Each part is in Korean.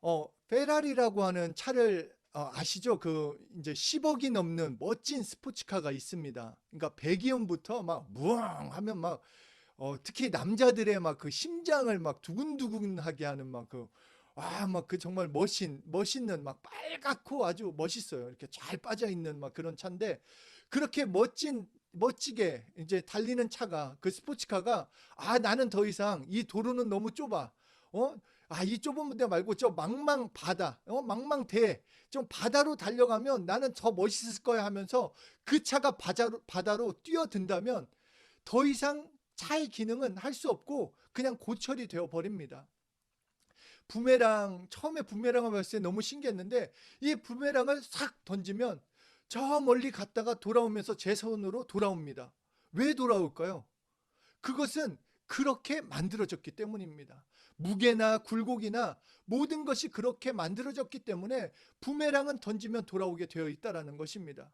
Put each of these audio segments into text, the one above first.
어, 페라리라고 하는 차를 어, 아시죠? 그 이제 10억이 넘는 멋진 스포츠카가 있습니다. 그러니까 배기음부터 막 무앙 하면 막 어, 특히 남자들의 막 그 심장을 막 두근두근하게 하는 막 그 와, 막 그 정말 멋진 멋있는 막 빨갛고 아주 멋있어요. 이렇게 잘 빠져 있는 막 그런 차인데 그렇게 멋진 멋지게 이제 달리는 차가 그 스포츠카가 아 나는 더 이상 이 도로는 너무 좁아. 어? 아, 이 좁은 데 말고 저 망망 바다, 어, 망망 대, 좀 바다로 달려가면 나는 더 멋있을 거야 하면서 그 차가 바다로, 바다로 뛰어든다면 더 이상 차의 기능은 할 수 없고 그냥 고철이 되어 버립니다. 부메랑, 처음에 부메랑을 봤을 때 너무 신기했는데 이 부메랑을 싹 던지면 저 멀리 갔다가 돌아오면서 제 손으로 돌아옵니다. 왜 돌아올까요? 그것은 그렇게 만들어졌기 때문입니다. 무게나 굴곡이나 모든 것이 그렇게 만들어졌기 때문에 부메랑은 던지면 돌아오게 되어 있다라는 것입니다.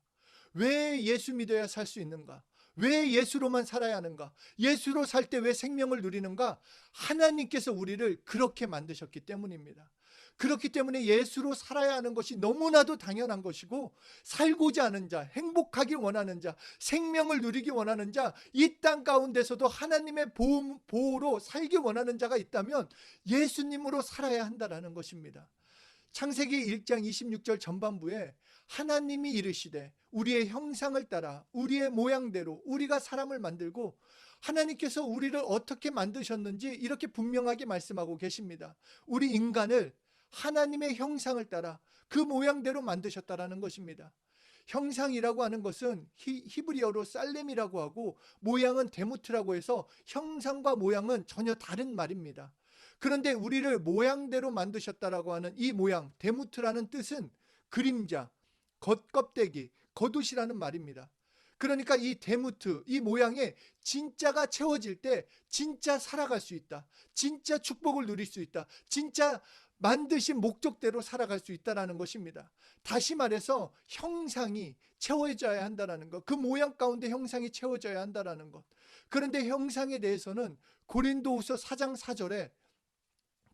왜 예수 믿어야 살 수 있는가? 왜 예수로만 살아야 하는가? 예수로 살 때 왜 생명을 누리는가? 하나님께서 우리를 그렇게 만드셨기 때문입니다. 그렇기 때문에 예수로 살아야 하는 것이 너무나도 당연한 것이고 살고자 하는 자, 행복하길 원하는 자, 생명을 누리기 원하는 자, 이 땅 가운데서도 하나님의 보호, 보호로 살기 원하는 자가 있다면 예수님으로 살아야 한다라는 것입니다. 창세기 1장 26절 전반부에 하나님이 이르시되 우리의 형상을 따라 우리의 모양대로 우리가 사람을 만들고 하나님께서 우리를 어떻게 만드셨는지 이렇게 분명하게 말씀하고 계십니다. 우리 인간을 하나님의 형상을 따라 그 모양대로 만드셨다라는 것입니다. 형상이라고 하는 것은 히, 히브리어로 살렘이라고 하고 모양은 데무트라고 해서 형상과 모양은 전혀 다른 말입니다. 그런데 우리를 모양대로 만드셨다라고 하는 이 모양 데무트라는 뜻은 그림자, 겉껍데기, 겉옷이라는 말입니다. 그러니까 이 데무트, 이 모양에 진짜가 채워질 때 진짜 살아갈 수 있다. 진짜 축복을 누릴 수 있다. 진짜 만드신 목적대로 살아갈 수 있다라는 것입니다. 다시 말해서 형상이 채워져야 한다라는 것. 그 모양 가운데 형상이 채워져야 한다라는 것. 그런데 형상에 대해서는 고린도후서 4장 4절에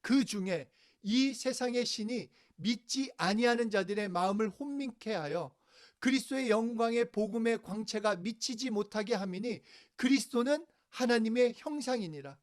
그 중에 이 세상의 신이 믿지 아니하는 자들의 마음을 혼민케 하여 그리스도의 영광의 복음의 광채가 미치지 못하게 함이니 그리스도는 하나님의 형상이니라.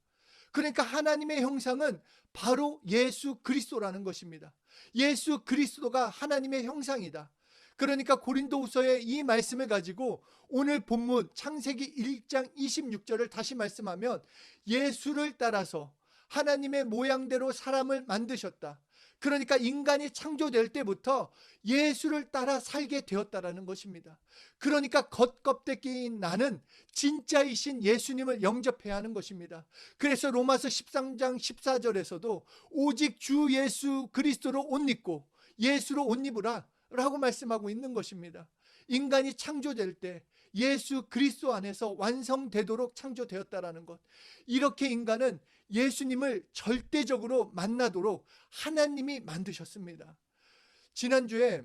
그러니까 하나님의 형상은 바로 예수 그리스도라는 것입니다. 예수 그리스도가 하나님의 형상이다. 그러니까 고린도후서의 이 말씀을 가지고 오늘 본문 창세기 1장 26절을 다시 말씀하면 예수를 따라서 하나님의 모양대로 사람을 만드셨다. 그러니까 인간이 창조될 때부터 예수를 따라 살게 되었다라는 것입니다. 그러니까 겉껍데기인 나는 진짜이신 예수님을 영접해야 하는 것입니다. 그래서 로마서 13장 14절에서도 오직 주 예수 그리스도로 옷 입고 예수로 옷 입으라 라고 말씀하고 있는 것입니다. 인간이 창조될 때 예수 그리스도 안에서 완성되도록 창조되었다라는 것. 이렇게 인간은 예수님을 절대적으로 만나도록 하나님이 만드셨습니다. 지난주에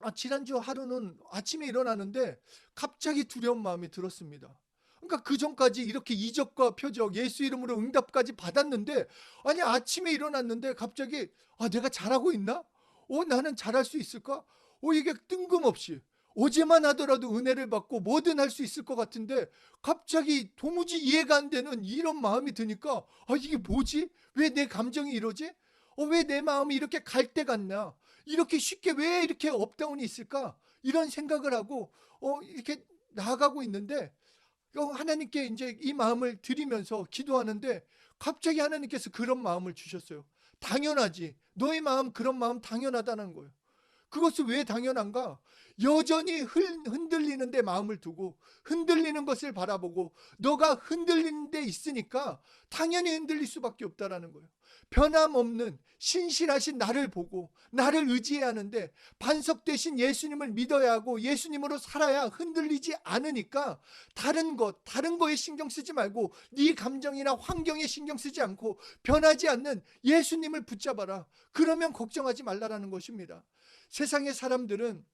아, 지난주 하루는 아침에 일어나는데 갑자기 두려운 마음이 들었습니다. 그러니까 그 전까지 이렇게 이적과 표적, 예수 이름으로 응답까지 받았는데 아니 아침에 일어났는데 갑자기 아 내가 잘하고 있나? 어 나는 잘할 수 있을까? 어 이게 뜬금없이 어제만 하더라도 은혜를 받고 뭐든 할 수 있을 것 같은데 갑자기 도무지 이해가 안 되는 이런 마음이 드니까 아 이게 뭐지? 왜 내 감정이 이러지? 어 왜 내 마음이 이렇게 갈대 같나? 이렇게 쉽게 왜 이렇게 업다운이 있을까? 이런 생각을 하고 어 이렇게 나아가고 있는데 어, 하나님께 이제 이 마음을 드리면서 기도하는데 갑자기 하나님께서 그런 마음을 주셨어요. 당연하지. 너의 마음 그런 마음 당연하다는 거예요. 그것이 왜 당연한가? 여전히 흔들리는 데 마음을 두고 흔들리는 것을 바라보고 너가 흔들리는 데 있으니까 당연히 흔들릴 수밖에 없다라는 거예요. 변함없는 신실하신 나를 보고 나를 의지해야 하는데 반석 대신 예수님을 믿어야 하고 예수님으로 살아야 흔들리지 않으니까 다른 것 다른 거에 신경 쓰지 말고 네 감정이나 환경에 신경 쓰지 않고 변하지 않는 예수님을 붙잡아라. 그러면 걱정하지 말라라는 것입니다. 세상의 사람들은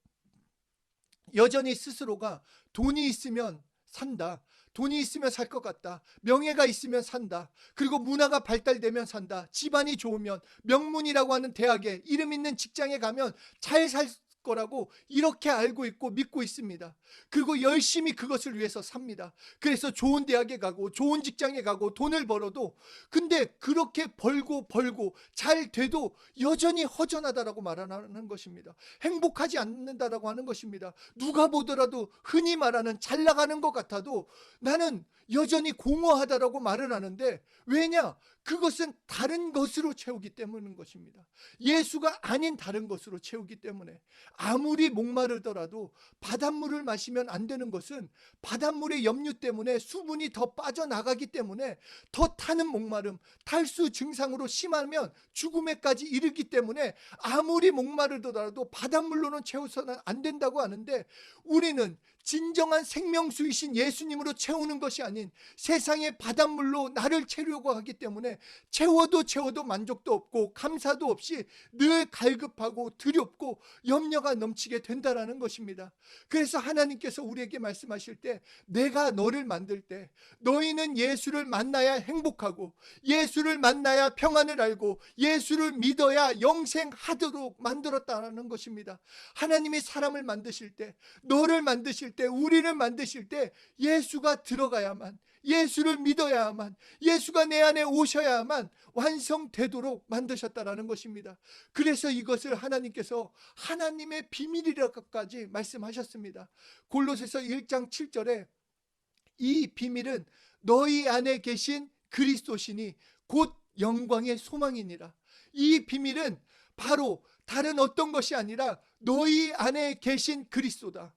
여전히 스스로가 돈이 있으면 산다. 돈이 있으면 살 것 같다. 명예가 있으면 산다. 그리고 문화가 발달되면 산다. 집안이 좋으면 명문이라고 하는 대학에 이름 있는 직장에 가면 잘 살 거라고 이렇게 알고 있고 믿고 있습니다. 그리고 열심히 그것을 위해서 삽니다. 그래서 좋은 대학에 가고 좋은 직장에 가고 돈을 벌어도 근데 그렇게 벌고 벌고 잘 돼도 여전히 허전하다라고 말하는 것입니다. 행복하지 않는다라고 하는 것입니다. 누가 보더라도 흔히 말하는 잘 나가는 것 같아도 나는 여전히 공허하다라고 말을 하는데 왜냐? 그것은 다른 것으로 채우기 때문인 것입니다. 예수가 아닌 다른 것으로 채우기 때문에 아무리 목마르더라도 바닷물을 마시면 안 되는 것은 바닷물의 염류 때문에 수분이 더 빠져나가기 때문에 더 타는 목마름, 탈수 증상으로 심하면 죽음에까지 이르기 때문에 아무리 목마르더라도 바닷물로는 채워서는 안 된다고 하는데 우리는 진정한 생명수이신 예수님으로 채우는 것이 아닌 세상의 바닷물로 나를 채우려고 하기 때문에 채워도 채워도 만족도 없고 감사도 없이 늘 갈급하고 두렵고 염려가 넘치게 된다라는 것입니다. 그래서 하나님께서 우리에게 말씀하실 때 내가 너를 만들 때 너희는 예수를 만나야 행복하고 예수를 만나야 평안을 알고 예수를 믿어야 영생하도록 만들었다는 것입니다. 하나님이 사람을 만드실 때 너를 만드실 때 우리를 만드실 때 예수가 들어가야만 예수를 믿어야만 예수가 내 안에 오셔야만 완성되도록 만드셨다라는 것입니다. 그래서 이것을 하나님께서 하나님의 비밀이라고까지 말씀하셨습니다. 골로새서 1장 7절에 이 비밀은 너희 안에 계신 그리스도시니 곧 영광의 소망이니라. 이 비밀은 바로 다른 어떤 것이 아니라 너희 안에 계신 그리스도다.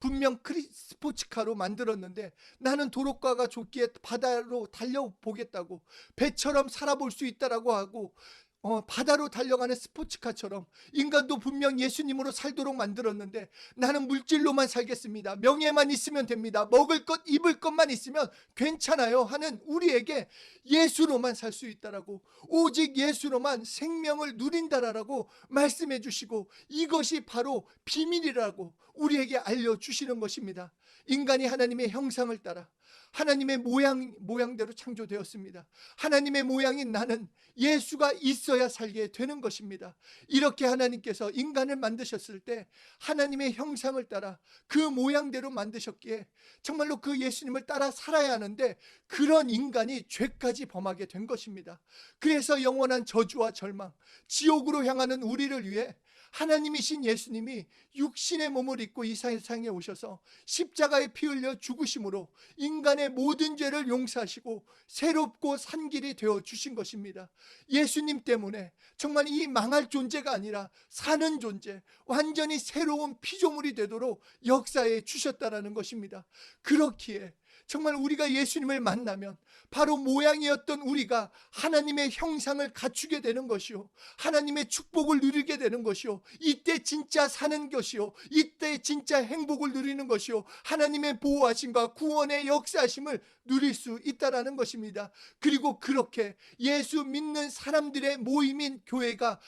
분명 크리 스포츠카로 만들었는데 나는 도로가가 좋기에 바다로 달려보겠다고 배처럼 살아볼 수 있다라고 하고 어, 바다로 달려가는 스포츠카처럼 인간도 분명 예수님으로 살도록 만들었는데 나는 물질로만 살겠습니다. 명예만 있으면 됩니다. 먹을 것, 입을 것만 있으면 괜찮아요. 하는 우리에게 예수로만 살 수 있다라고 오직 예수로만 생명을 누린다라고 말씀해 주시고 이것이 바로 비밀이라고 우리에게 알려 주시는 것입니다. 인간이 하나님의 형상을 따라 하나님의 모양 모양대로 창조되었습니다. 하나님의 모양인 나는 예수가 있어야 살게 되는 것입니다. 이렇게 하나님께서 인간을 만드셨을 때 하나님의 형상을 따라 그 모양대로 만드셨기에 정말로 그 예수님을 따라 살아야 하는데 그런 인간이 죄까지 범하게 된 것입니다. 그래서 영원한 저주와 절망, 지옥으로 향하는 우리를 위해 하나님이신 예수님이 육신의 몸을 입고 이 세상에 오셔서 십자가에 피 흘려 죽으심으로 인간의 모든 죄를 용서하시고 새롭고 산 길이 되어 주신 것입니다. 예수님 때문에 정말 이 망할 존재가 아니라 사는 존재, 완전히 새로운 피조물이 되도록 역사에 주셨다라는 것입니다. 그렇기에 정말 우리가 예수님을 만나면 바로 모양이었던 우리가 하나님의 형상을 갖추게 되는 것이요. 하나님의 축복을 누리게 되는 것이요. 이때 진짜 사는 것이요. 이때 진짜 행복을 누리는 것이요. 하나님의 보호하심과 구원의 역사하심을 누릴 수 있다라는 것입니다. 그리고 그렇게 예수 믿는 사람들의 모임인 교회가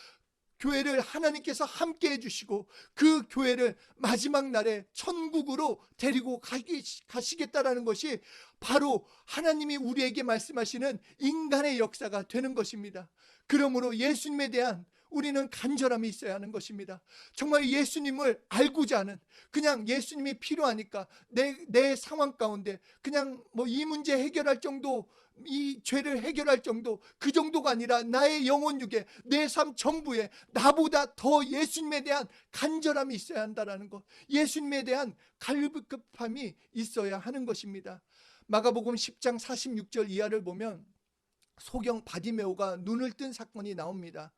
교회를 하나님께서 함께 해주시고 그 교회를 마지막 날에 천국으로 데리고 가기, 가시겠다라는 것이 바로 하나님이 우리에게 말씀하시는 인간의 역사가 되는 것입니다. 그러므로 예수님에 대한 우리는 간절함이 있어야 하는 것입니다. 정말 예수님을 알고자 하는 그냥 예수님이 필요하니까 내, 내 상황 가운데 그냥 뭐 이 문제 해결할 정도 이 죄를 해결할 정도 그 정도가 아니라 나의 영혼 육에 내 삶 전부에 나보다 더 예수님에 대한 간절함이 있어야 한다라는 것. 예수님에 대한 갈급함이 있어야 하는 것입니다. 마가복음 10장 46절 이하를 보면 소경 바디메오가 눈을 뜬 사건이 나옵니다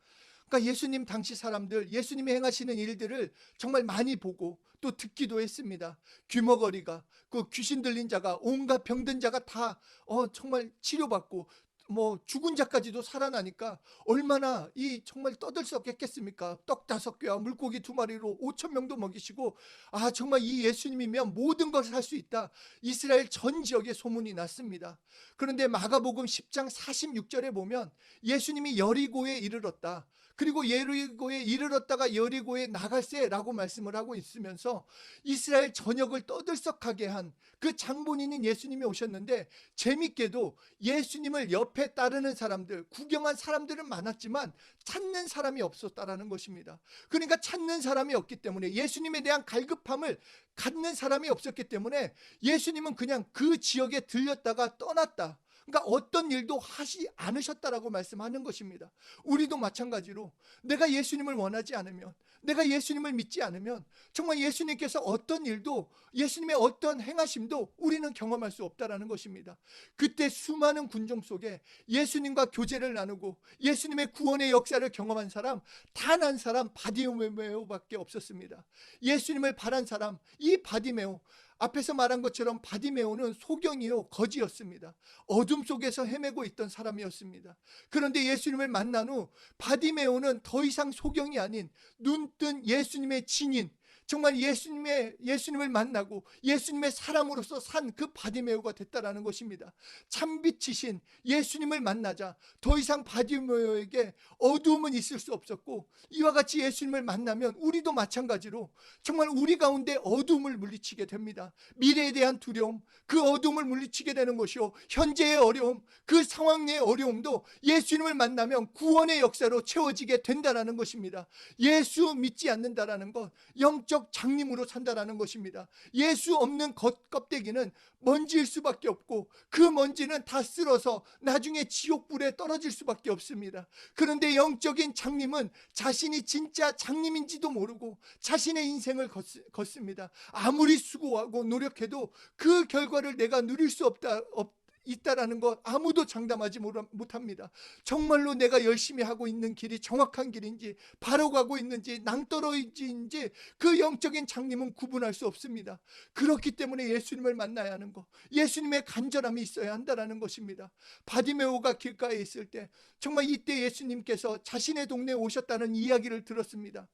그러니까 예수님 당시 사람들 예수님이 행하시는 일들을 정말 많이 보고 또 듣기도 했습니다. 귀머거리가 그 귀신 들린 자가 온갖 병든 자가 다 어, 정말 치료받고 뭐 죽은 자까지도 살아나니까 얼마나 이 정말 떠들썩했겠습니까? 떡 다섯 개와 물고기 두 마리로 오천 명도 먹이시고 아 정말 이 예수님이면 모든 것을 할 수 있다. 이스라엘 전 지역에 소문이 났습니다. 그런데 마가복음 10장 46절에 보면 예수님이 여리고에 이르렀다. 그리고 예리고에 이르렀다가 여리고에 나갈세라고 말씀을 하고 있으면서 이스라엘 전역을 떠들썩하게 한 그 장본인인 예수님이 오셨는데 재밌게도 예수님을 옆에 따르는 사람들, 구경한 사람들은 많았지만 찾는 사람이 없었다라는 것입니다. 그러니까 찾는 사람이 없기 때문에 예수님에 대한 갈급함을 갖는 사람이 없었기 때문에 예수님은 그냥 그 지역에 들렸다가 떠났다. 그러니까 어떤 일도 하시 않으셨다라고 말씀하는 것입니다. 우리도 마찬가지로 내가 예수님을 원하지 않으면 내가 예수님을 믿지 않으면 정말 예수님께서 어떤 일도 예수님의 어떤 행하심도 우리는 경험할 수 없다라는 것입니다. 그때 수많은 군종 속에 예수님과 교제를 나누고 예수님의 구원의 역사를 경험한 사람 단 한 사람 바디메오밖에 없었습니다. 예수님을 바란 사람 이 바디메오 앞에서 말한 것처럼 바디메오는 소경이요 거지였습니다. 어둠 속에서 헤매고 있던 사람이었습니다. 그런데 예수님을 만난 후 바디메오는 더 이상 소경이 아닌 눈뜬 예수님의 증인 정말 예수님의 예수님을 만나고 예수님의 사람으로서 산 그 바디메오가 됐다라는 것입니다. 참빛이신 예수님을 만나자 더 이상 바디메오에게 어두움은 있을 수 없었고 이와 같이 예수님을 만나면 우리도 마찬가지로 정말 우리 가운데 어두움을 물리치게 됩니다. 미래에 대한 두려움, 그 어두움을 물리치게 되는 것이요. 현재의 어려움, 그 상황 의 어려움도 예수님을 만나면 구원의 역사로 채워지게 된다라는 것입니다. 예수 믿지 않는다라는 것, 영적 장님으로 산다라는 것입니다. 예수 없는 겉 껍데기는 먼지일 수밖에 없고 그 먼지는 다 쓸어서 나중에 지옥불에 떨어질 수밖에 없습니다. 그런데 영적인 장님은 자신이 진짜 장님인지도 모르고 자신의 인생을 걷, 걷습니다. 아무리 수고하고 노력해도 그 결과를 내가 누릴 수 없다 없, 있다라는 것 아무도 장담하지 못합니다. 정말로 내가 열심히 하고 있는 길이 정확한 길인지 바로 가고 있는지 낭떠러지인지 그 영적인 장님은 구분할 수 없습니다. 그렇기 때문에 예수님을 만나야 하는 것, 예수님의 간절함이 있어야 한다라는 것입니다. 바디메오가 길가에 있을 때 정말 이때 예수님께서 자신의 동네에 오셨다는 이야기를 들었습니다.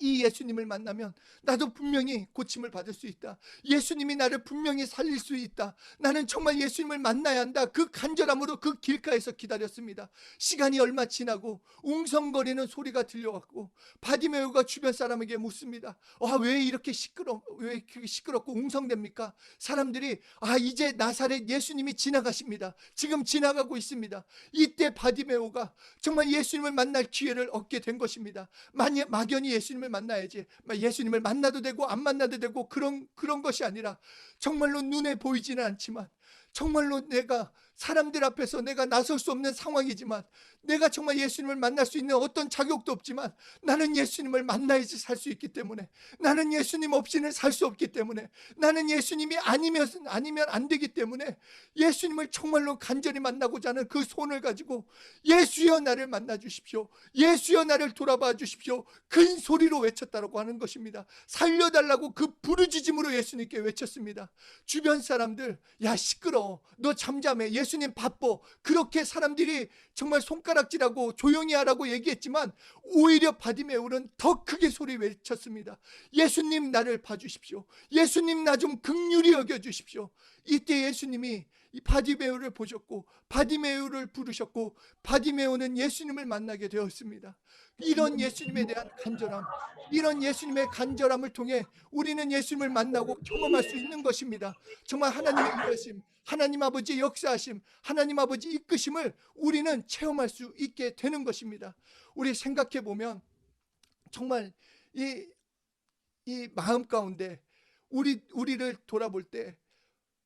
이 예수님을 만나면 나도 분명히 고침을 받을 수 있다. 예수님이 나를 분명히 살릴 수 있다. 나는 정말 예수님을 만나야 한다. 그 간절함으로 그 길가에서 기다렸습니다. 시간이 얼마 지나고 웅성거리는 소리가 들려왔고 바디메오가 주변 사람에게 묻습니다. 아, 왜 이렇게 시끄러 왜 이렇게 시끄럽고 웅성됩니까? 사람들이 아, 이제 나사렛 예수님이 지나가십니다. 지금 지나가고 있습니다. 이때 바디메오가 정말 예수님을 만날 기회를 얻게 된 것입니다. 만약 막연히 예수님을 만나야지. 예수님을 만나도 되고 안 만나도 되고 그런 그런 것이 아니라 정말로 눈에 보이지는 않지만 정말로 내가 사람들 앞에서 내가 나설 수 없는 상황이지만 내가 정말 예수님을 만날 수 있는 어떤 자격도 없지만 나는 예수님을 만나야지 살 수 있기 때문에 나는 예수님 없이는 살 수 없기 때문에 나는 예수님이 아니면 아니면 안 되기 때문에 예수님을 정말로 간절히 만나고자 하는 그 손을 가지고 예수여 나를 만나 주십시오. 예수여 나를 돌아봐 주십시오. 큰 소리로 외쳤다라고 하는 것입니다. 살려달라고 그 부르짖음으로 예수님께 외쳤습니다. 주변 사람들 야 시끄러. 너 잠잠해. 예수 님 바빠. 그렇게 사람들이 정말 손가락질하고 조용히 하라고 얘기했지만 오히려 바디메울은 더 크게 소리 외쳤습니다. 예수님 나를 봐주십시오. 예수님 나 좀 극률이 여겨주십시오. 이때 예수님이 이 바디메오를 보셨고 바디메오를 부르셨고 바디메오는 예수님을 만나게 되었습니다. 이런 예수님에 대한 간절함, 이런 예수님의 간절함을 통해 우리는 예수님을 만나고 경험할 수 있는 것입니다. 정말 하나님의 일하심, 하나님 아버지의 역사하심, 하나님 아버지 이끄심을 우리는 체험할 수 있게 되는 것입니다. 우리 생각해 보면 정말 이, 이 마음 가운데 우리 우리를 돌아볼 때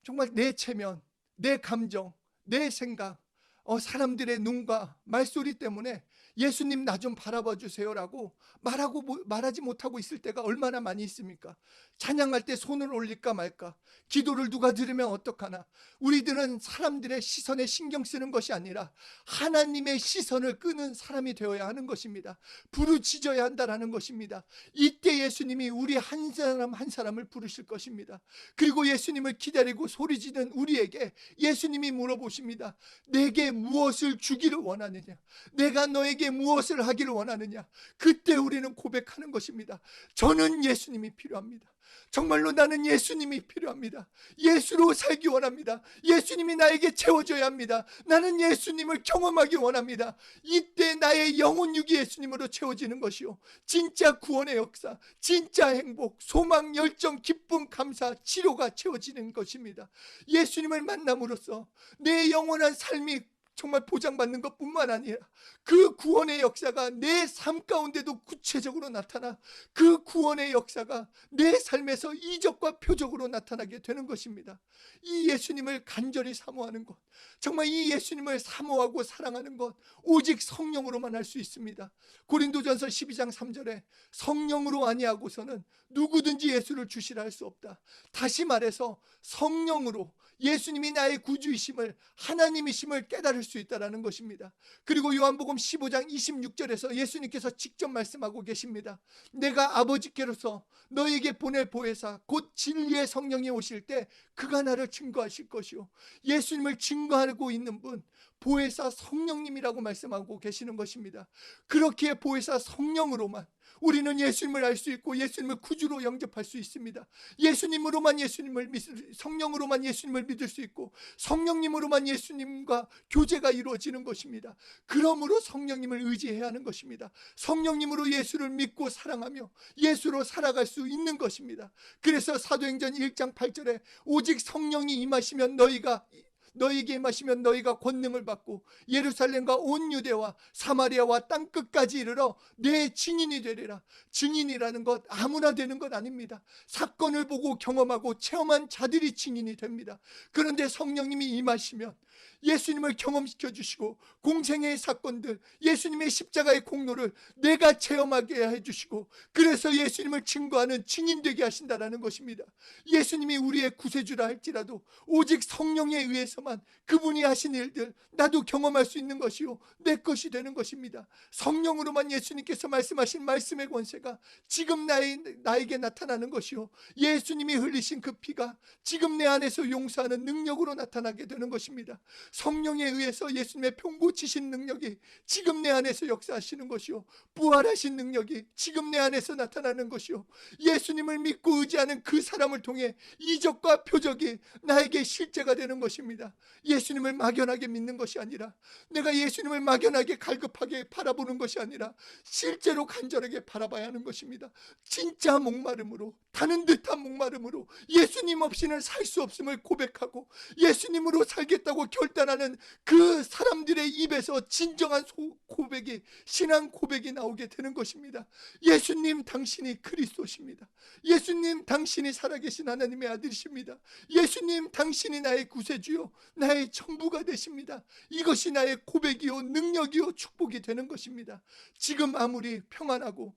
정말 내 체면, 내 감정, 내 생각, 어, 사람들의 눈과 말소리 때문에 예수님 나 좀 바라봐 주세요라고 말하고 말하지 못하고 있을 때가 얼마나 많이 있습니까? 찬양할 때 손을 올릴까 말까? 기도를 누가 들으면 어떡하나? 우리들은 사람들의 시선에 신경 쓰는 것이 아니라 하나님의 시선을 끄는 사람이 되어야 하는 것입니다. 부르짖어야 한다라는 것입니다. 이때 예수님이 우리 한 사람 한 사람을 부르실 것입니다. 그리고 예수님을 기다리고 소리 지는 우리에게 예수님이 물어보십니다. 내게 무엇을 주기를 원하느냐? 내가 너에게 무엇을 하기를 원하느냐? 그때 우리는 고백하는 것입니다. 저는 예수님이 필요합니다. 정말로 나는 예수님이 필요합니다. 예수로 살기 원합니다. 예수님이 나에게 채워줘야 합니다. 나는 예수님을 경험하기 원합니다. 이때 나의 영혼 육이 예수님으로 채워지는 것이요. 진짜 구원의 역사, 진짜 행복, 소망, 열정, 기쁨, 감사, 치료가 채워지는 것입니다. 예수님을 만남으로써 내 영원한 삶이 정말 보장받는 것 뿐만 아니라 그 구원의 역사가 내 삶 가운데도 구체적으로 나타나 그 구원의 역사가 내 삶에서 이적과 표적으로 나타나게 되는 것입니다. 이 예수님을 간절히 사모하는 것, 정말 이 예수님을 사모하고 사랑하는 것, 오직 성령으로만 할 수 있습니다. 고린도전서 12장 3절에 성령으로 아니하고서는 누구든지 예수를 주시라 할 수 없다. 다시 말해서 성령으로 예수님이 나의 구주이심을 하나님이심을 깨달을 수 있다라는 것입니다. 그리고 요한복음 15장 26절에서 예수님께서 직접 말씀하고 계십니다. 내가 아버지께로서 너에게 보낼 보혜사 곧 진리의 성령이 오실 때 그가 나를 증거하실 것이요 예수님을 증거하고 있는 분 보혜사 성령님이라고 말씀하고 계시는 것입니다. 그렇게 보혜사 성령으로만 우리는 예수님을 알 수 있고 예수님을 구주로 영접할 수 있습니다. 예수님으로만 예수님을 믿, 성령으로만 예수님을 믿을 수 있고 성령님으로만 예수님과 교제가 이루어지는 것입니다. 그러므로 성령님을 의지해야 하는 것입니다. 성령님으로 예수를 믿고 사랑하며 예수로 살아갈 수 있는 것입니다. 그래서 사도행전 1장 8절에 오직 성령이 임하시면 너희가 너희에게 임하시면 너희가 권능을 받고 예루살렘과 온 유대와 사마리아와 땅 끝까지 이르러 내 증인이 되리라. 증인이라는 것 아무나 되는 것 아닙니다. 사건을 보고 경험하고 체험한 자들이 증인이 됩니다. 그런데 성령님이 임하시면 예수님을 경험시켜 주시고 공생의 사건들, 예수님의 십자가의 공로를 내가 체험하게 해 주시고 그래서 예수님을 증거하는 증인 되게 하신다라는 것입니다. 예수님이 우리의 구세주라 할지라도 오직 성령에 의해서만 그분이 하신 일들 나도 경험할 수 있는 것이요 내 것이 되는 것입니다. 성령으로만 예수님께서 말씀하신 말씀의 권세가 지금 나의, 나에게 나타나는 것이요 예수님이 흘리신 그 피가 지금 내 안에서 용서하는 능력으로 나타나게 되는 것입니다. 성령에 의해서 예수님의 평고치신 능력이 지금 내 안에서 역사하시는 것이요 부활하신 능력이 지금 내 안에서 나타나는 것이요 예수님을 믿고 의지하는 그 사람을 통해 이적과 표적이 나에게 실제가 되는 것입니다. 예수님을 막연하게 믿는 것이 아니라 내가 예수님을 막연하게 갈급하게 바라보는 것이 아니라 실제로 간절하게 바라봐야 하는 것입니다. 진짜 목마름으로 다는 듯한 목마름으로 예수님 없이는 살 수 없음을 고백하고 예수님으로 살겠다고 결단 하는 그 사람들의 입에서 진정한 소- 고백이 신앙 고백이 나오게 되는 것입니다. 예수님 당신이 그리스도십니다. 예수님 당신이 살아계신 하나님의 아들이십니다. 예수님 당신이 나의 구세주요 나의 전부가 되십니다. 이것이 나의 고백이요 능력이요 축복이 되는 것입니다. 지금 아무리 평안하고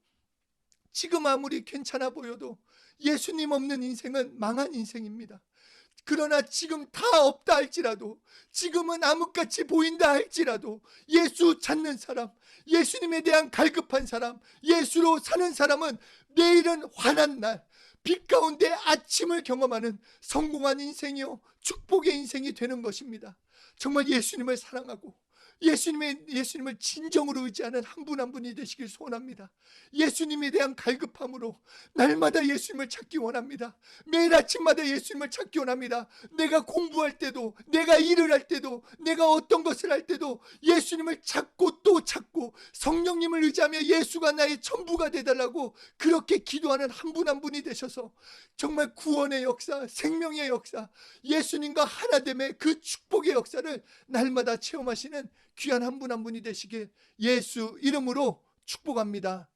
지금 아무리 괜찮아 보여도 예수님 없는 인생은 망한 인생입니다. 그러나 지금 다 없다 할지라도 지금은 암흑같이 보인다 할지라도 예수 찾는 사람, 예수님에 대한 갈급한 사람, 예수로 사는 사람은 내일은 환한 날, 빛 가운데 아침을 경험하는 성공한 인생이요 축복의 인생이 되는 것입니다. 정말 예수님을 사랑하고 예수님의 예수님을 진정으로 의지하는 한분한 분이 되시길 소원합니다. 예수님에 대한 갈급함으로 날마다 예수님을 찾기 원합니다. 매일 아침마다 예수님을 찾기 원합니다. 내가 공부할 때도, 내가 일을 할 때도, 내가 어떤 것을 할 때도 예수님을 찾고 또 찾고 성령님을 의지하며 예수가 나의 전부가 되달라고 그렇게 기도하는 한 분한 분이 되셔서 정말 구원의 역사, 생명의 역사, 예수님과 하나됨의 그 축복의 역사를 날마다 체험하시는 귀한 한분한 분이 되시길 예수 이름으로 축복합니다.